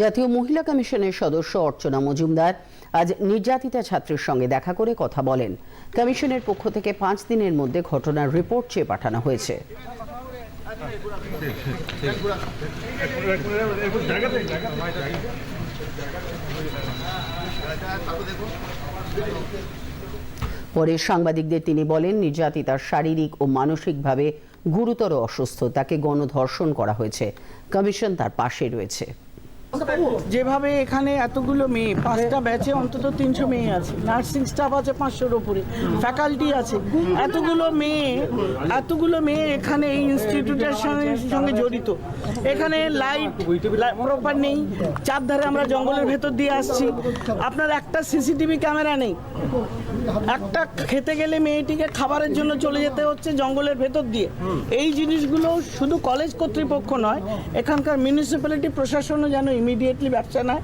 জাতীয় মহিলা কমিশনের সদস্য অর্চনা মজুমদার আজ নির্যাতিতা ছাত্রীর সঙ্গে দেখা করে কথা বলেন। কমিশনের পক্ষ থেকে পাঁচ দিনের মধ্যে ঘটনার রিপোর্ট চেয়ে পাঠানো হয়েছে। পরে সাংবাদিকদের তিনি বলেন, নির্যাতিতার শারীরিক ও মানসিকভাবে গুরুতর অসুস্থ। তাকে গণধর্ষণ করা হয়েছে। কমিশন তার পাশে রয়েছে। যেভাবে এখানে এতগুলো মেয়ে, পাঁচটা ব্যাচে অন্তত তিনশো মেয়ে আছে। নার্সিং স্টাফ আছে পাঁচশোর ওপরে ফ্যাকাল্টি আছে। এতগুলো মেয়ে এতগুলো মেয়ে এখানে এই ইনস্টিটিউটের সঙ্গে সঙ্গে জড়িত। এখানে লাইট প্রপার নেই। চারধারে আমরা জঙ্গলের ভেতর দিয়ে আসছি। আপনার একটা সিসিটিভি ক্যামেরা নেই। একটা খেতে গেলে মেয়েটিকে খাবারের জন্য চলে যেতে হচ্ছে জঙ্গলের ভেতর দিয়ে। এই জিনিসগুলো শুধু কলেজ কর্তৃপক্ষ নয়, এখানকার মিউনিসিপ্যালিটি প্রশাসনও যেন ইমিডিয়েটলি ব্যবসা নেয়।